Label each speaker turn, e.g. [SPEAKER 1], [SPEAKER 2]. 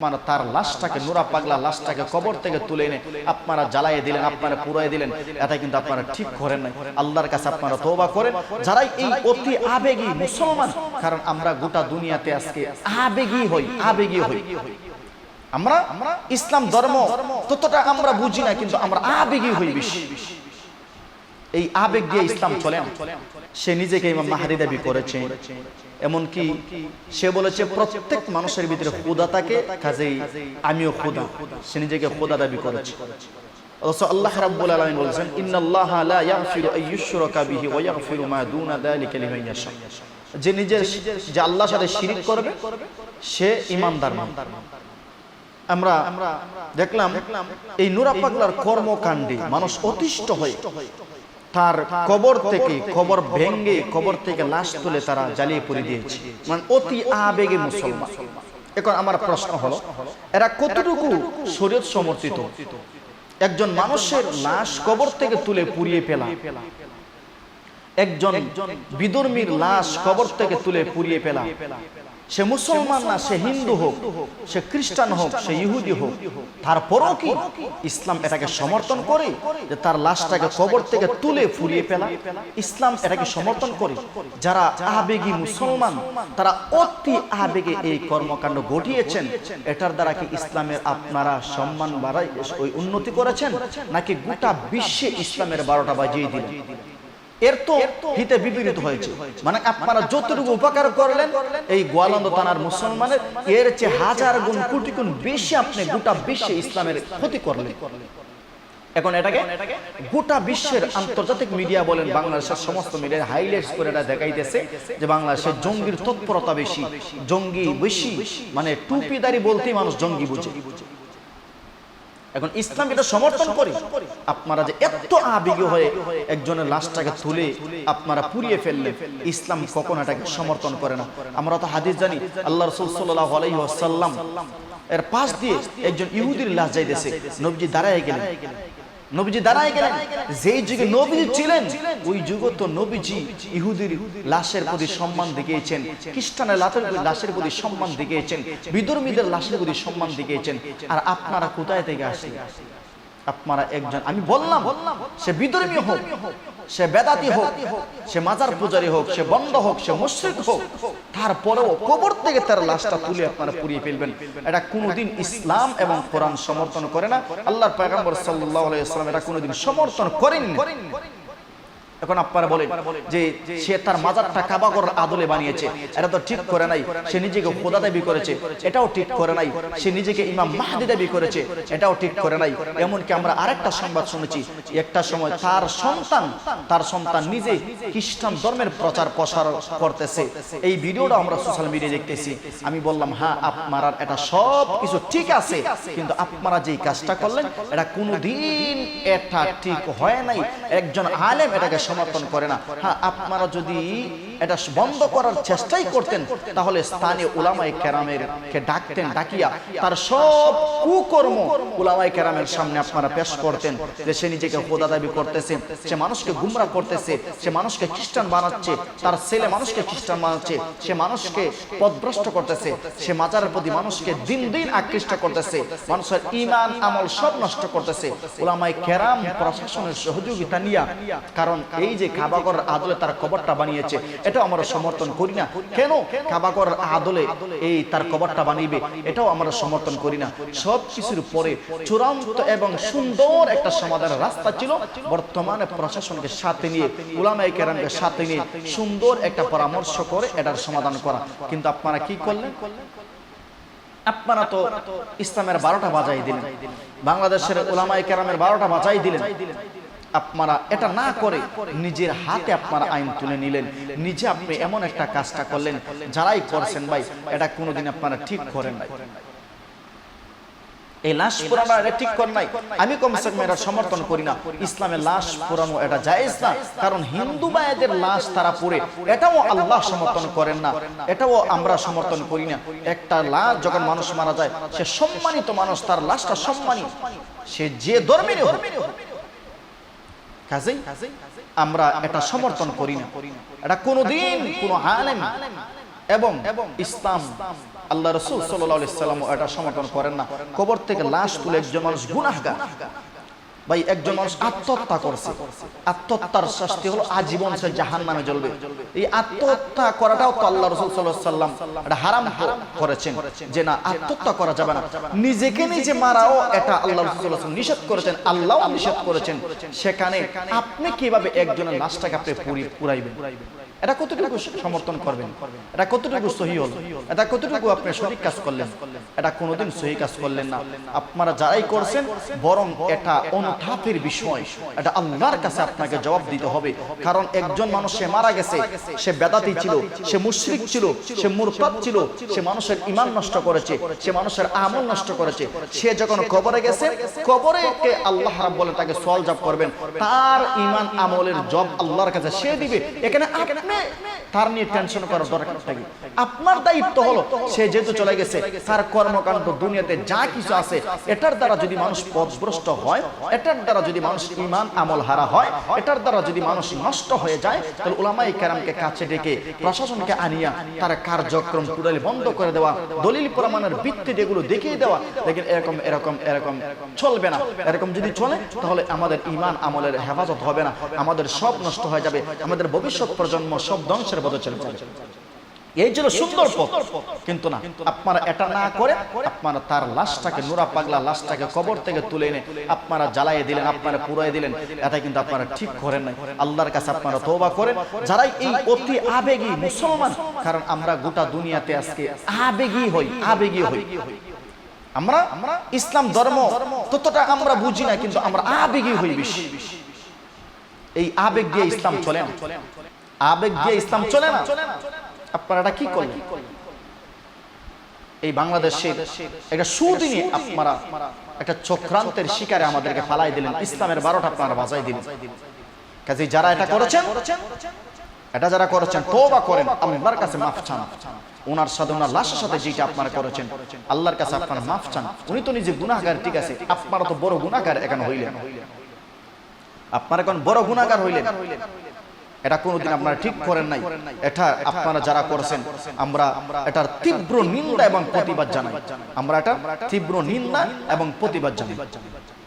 [SPEAKER 1] আপনারা তার লাশটাকে, নুরা পাগলা লাশটাকে কবর থেকে তুলে এনে আপনারা জ্বালাইয়ে দিলেন, আপনারা পুরাই দিলেন। এটা কিন্তু আপনারা ঠিক করেন নাই। আল্লাহর কাছে আপনারা তওবা করেন। যারাই এই অতি আবেগী মুসলমান, কারণ আমরা গোটা দুনিয়াতে আজকে আবেগী হই আবেগী হই। আমরা ইসলাম ধর্ম, ততটা আমরা বুঝি না, কিন্তু আমরা আবেগী হই বেশি। এই আবেগ দিয়ে ইসলাম চলে সে নিজেকে ইমাম মাহাদি দাবি করেছে। এমনকি সে বলেছে প্রত্যেক মানুষের ভিতরে খুদা থাকে কাজেই আমিও খুদা সে নিজেকে খুদা দাবি করেছে। অথচ আল্লাহ রাব্বুল আলামিন বলেছেন ইন্নাল্লাহা লা ইয়াগফিরু আন বিহি ওয়া ইয়াগফিরু মা দুনা যালিকা লিমান ইয়াশা। যে নিজের যে আল্লাহর সাথে শিরিক করবে সে ইমানদার আমরা দেখলাম এই নুরা পাগলার কর্মকাণ্ডে মানুষ অতিষ্ঠ হয়ে তার কবর থেকে কবর ভেঙ্গে কবর থেকে লাশ তুলে তারা জ্বালিয়ে পড়ে দিয়েছে। মানে অতি আবেগে মুসলমান। এখন আমার প্রশ্ন হলো এরা কতটুকু শরীর সমর্থিত? একজন মানুষের লাশ কবর থেকে তুলে পুড়িয়ে ফেলা একজন বিধর্মীর লাশ কবর থেকে তুলে পুড়িয়ে ফেলা সে মুসলমান না, সে হিন্দু হোক, সে খ্রিস্টান হোক, সে ইহুদি হোক, তারপরও কি ইসলাম এটাকে সমর্থন করে যে তার লাশটাকে কবর থেকে তুলে ফুরিয়ে ফেলা? ইসলাম এটাকে সমর্থন করে। যারা আবেগী মুসলমান, তারা অতি আবেগে এই কর্মকাণ্ড ঘটিয়েছেন। এটার দ্বারা কি ইসলামের আপনারা সম্মান বাড়াই ওই উন্নতি করেছেন? নাকি গোটা বিশ্বে ইসলামের বারোটা বাজিয়ে দিলেন? এর তো হিতে বিপরীত হয়েছে। মানে আপনারা যতটুকু উপকার করলেন, এই গোয়ালন্দ থানার মুসলমানের, এর চেয়ে হাজার গুণ, কোটি গুণ বেশি আপনি গোটা বিশ্বে ইসলামের ক্ষতি করলেন। এখন এটাকে গোটা বিশ্বের আন্তর্জাতিক মিডিয়া বলেন, বাংলাদেশের সমস্ত মিডিয়া হাইলাইটস করে এটা দেখাইতেছে যে বাংলাদেশের জঙ্গির তৎপরতা বেশি, জঙ্গি বেশি মানে টুপিদারি বলতেই মানুষ জঙ্গি বুঝে। এখন ইসলাম এটা সমর্থন করে। আপনারা যে এত আবেগ হয়ে একজনের লাশটাকে তুলে আপনারা পুড়িয়ে ফেললেন, ইসলাম কখন এটাকে সমর্থন করে না? আমরা তো হাদিস জানি, আল্লাহ রসুল আলাইসাল্লাম এর পাশ দিয়ে একজন ইহুদির লাশ যাইতেছে, নবজি দাঁড়ায় গেলেন। নবীজি দাঁড়ায় গেলেন। যেই যুগে নবীজি ছিলেন ওই যুগ তো নবীজি ইহুদির লাশের প্রতি সম্মান দেখিয়েছেন খ্রিস্টানের লাশের লাশের প্রতি সম্মান দেখিয়েছেন বিধর্মীদের লাশের প্রতি সম্মান দেখিয়েছেন। আর আপনারা কোথায় থেকে আসেন আপনারা একজন। আমি বললাম, সে বিধর্মী হোক, সে বেদাতি হোক, সে মাজার পূজারি হোক, সে বন্ধ হোক, সে মুশ্রিক হোক, তারপরেও কবর থেকে তার লাশটা তুলে আপনারা পুড়িয়ে ফেলবেন। এটা কোনোদিন ইসলাম এবং কোরআন সমর্থন করে না। আল্লাহর পায়গাম্বর সাল্লাল্লাহু আলাইহি ওয়াসাল্লাম এটা কোনোদিন সমর্থন করেন এখন আপনারা বলেন যে সে তার মাজারটা কাবাগর আদলে বানিয়েছে। এটা তো ঠিক করে নাই। সে নিজেকে খোদা দাবি করেছে। এটাও ঠিক করে নাই। সে নিজেকে ইমাম মাহাদি দাবি করেছে। এটাও ঠিক করে নাই। এমনকি আমরা আরেকটা সংবাদ শুনেছি। একটা সময় তার সন্তান তার সন্তান নিজে খ্রিস্টান ধর্মের প্রচার প্রসার করতেছে। এই ভিডিওটা আমরা সোশ্যাল মিডিয়ায় দেখতেছি। আমি বললাম হ্যাঁ আপনারা এটা সব কিছু ঠিক আছে। কিন্তু আপনারা যে কাজটা করলেন এটা কোনোদিন এটা ঠিক হয় নাই। একজন আলেম এটাকে সমর্থন করে না। হ্যাঁ আপনারা যদি এটা বন্ধ করার চেষ্টাই করতেন, তাহলে স্থানীয় উলামাই কেরামের কে ডাকতেন, ডাকিয়া তার সব কুকর্ম উলামাই কেরামের সামনে আপনারা পেশ করতেন, যে সে নিজেকে খোদা দাবি করতেছে, সে মানুষকে গুমরা করতেছে, সে মানুষকে খ্রিস্টান বানাচ্ছে, তার ছেলে মানুষকে খ্রিস্টান বানাচ্ছে, সে মানুষকে পদভ্রষ্ট করতেছে, সে মাজারের প্রতি মানুষকে দিন দিন আকৃষ্ট করতেছে, মানুষের ইমান আমল সব নষ্ট করতেছে। উলামাই কেরাম প্রশাসনের সহযোগিতা নিয়া, কারণ এই যে কাবাগর আদলে তার কবরটা বানিয়েছে, এটাও আমরা সমর্থন করি না। কেন? কাবাগর আদলে এই তার কবরটা বানিয়ে এটাও আমরা সমর্থন করি না। সব কিছুর পরে চূড়ান্ত এবং সুন্দর একটা সমাধানের রাস্তা ছিল। বর্তমানে প্রশাসনকে সাথে নিয়ে উলামাই কেরামকে সাথে নিয়ে সুন্দর একটা পরামর্শ করে এটার সমাধান করা। কিন্তু আপনারা কি করলেন? আপনারা তো ইসলামের বারোটা বাজাই দিলেন। বাংলাদেশের ওলামাই কেরামের বারোটা বাজাই দিলেন। আপনারা এটা না করে নিজের হাতে আপনারা আইন তুলে নিলেন। নিজে আপনি এমন একটা কাজটা করলেন, যারাই করছেন ভাই, এটা কোনোদিন আপনারা ঠিক করেন নাই। এই লাশ পুরানো এটা ঠিক কর নাই। আমি কমসে কম এটা সমর্থন করি না। ইসলামের লাশ পুরানো এটা জায়েজ না, কারণ হিন্দু মায়েদের লাশ তারা পড়ে। এটাও আল্লাহ সমর্থন করেন না। এটাও আমরা সমর্থন করি না। একটা লাশ যখন মানুষ মারা যায়, সে সম্মানিত মানুষ, তার লাশটা সম্মানিত সে যে ধর্মের কাজেই আমরা এটা সমর্থন করি না। এটা কোনোদিন কোনো আলেম এবং ইসলাম আল্লাহ রসুল সাল্লাহ সাল্লাম এটা সমর্থন করেন না। কবর থেকে লাশ তুলে একজন মানুষ গুনাহগার। ভাই, একজন মানুষ আত্মহত্যা করছে। আত্মহত্যার শাস্তি হলো আজীবন সে জাহান নামে জ্বলবে। এই আত্মহত্যা করাটাও তো আল্লাহ রসুল সাল্লাম হারাম করেছেন যে না, আত্মহত্যা করা যাবে না। নিজেকে নিজে মারাও এটা আল্লাহ রসুল নিষেধ করেছেন আল্লাহ নিষেধ করেছেন। সেখানে আপনি কীভাবে একজনের লাশটাকে আপনি পুরি- পুরাইবেন? এটা কতটুকু সমর্থন করবেন? এটা কতটুকু সহি হল? এটা কতটুকু আপনি সঠিক কাজ করলেন? এটা কোনোদিন সহি কাজ করলেন না। আপনারা যারাই করছেন, বরং এটা অনুতাপের বিষয়। এটা আল্লাহর কাছে আপনাকে জবাব দিতে হবে। কারণ একজন মানুষ, সে মারা গেছে, সে বেদাতি ছিল, সে মুশরিক ছিল, সে মুরতাদ ছিল, সে মানুষের ইমান নষ্ট করেছে, সে মানুষের আমল নষ্ট করেছে। সে যখন কবরে গেছে, কবরে কে আল্লাহ রাব্বুল তাকে সওয়াল জব করবেন, তার ইমান আমলের জব আল্লাহর কাছে সে দিবে। এখানে তার নিয়ে টেনশন করার দরকার থাকে আপনার দায়িত্ব হলো, সে যেহেতু চলে গেছে, তার কর্মকাণ্ড, দুনিয়াতে যা কিছু আছে, এটার দ্বারা যদি মানুষ পথভ্রষ্ট হয়, এটার দ্বারা যদি মানুষ ইমান আমল হারা হয়, এটার দ্বারা যদি মানুষ নষ্ট হয়ে যায়, তাহলে উলামাই কেরামকে কাছে ডেকে প্রশাসনকে আনিয়া তার কার্যক্রম টোটালি বন্ধ করে দেওয়া, দলিল প্রমাণের ভিত্তি যেগুলো দেখিয়ে দেওয়া, দেখেন এরকম এরকম এরকম চলবে না। এরকম যদি চলে, তাহলে আমাদের ইমান আমলের হেফাজত হবে না। আমাদের সব নষ্ট হয়ে যাবে। আমাদের ভবিষ্যৎ প্রজন্ম সব ধ্বংসের পথে চলে যাবে এই ছিল সুন্দর পথ। কিন্তু না, আপনারা এটা না করে আপনারা তার লাশটাকে, নুরা পাগলা লাশটাকে কবর থেকে তুলে এনে আপনারা জ্বালাইয়ে দিলেন, আপনারা পুরাই দিলেন। এটা কিন্তু আপনারা ঠিক করেন নাই। আল্লাহর কাছে আপনারা তওবা করেন। যারাই এই অতি আবেগী মুসলমান, কারণ আমরা গোটা দুনিয়াতে আজকে আবেগী হই আবেগী হই। আমরা ইসলাম ধর্ম, ততটা আমরা বুঝি না, কিন্তু আমরা আবেগী হই বেশি। এই আবেগ দিয়ে ইসলাম চলে। না আবেগ দিয়ে ইসলাম চলে না? আপনারা এটা কি করলেন? এই বাংলাদেশের একটা সুদিনে আপনারা একটা চক্রান্তের শিকারে আমাদেরকে ফালাই দিলেন। ইসলামের বারোটা আপনারা বাজাই দিলেন। কাজে যারা এটা করেছেন এটা যারা করেছেন তওবা করেন আল্লাহর কাছে মাফ চান। ওনার সাথে ওনার লাশের সাথে যেটা আপনারা করেছেন আল্লাহর কাছে আপনারা মাফ চান। উনি তো নিজে গুনাহগার ঠিক আছে আপনারা তো বড় গুনাহগার এখন হইলেন। আপনারা এখন বড় গুনাহগার হইলেন। এটা কোনোদিন আপনারা ঠিক করেন নাই। এটা আপনারা যারা করছেন, আমরা এটার তীব্র নিন্দা এবং প্রতিবাদ জানাই। আমরা এটা তীব্র নিন্দা এবং প্রতিবাদ জানাই।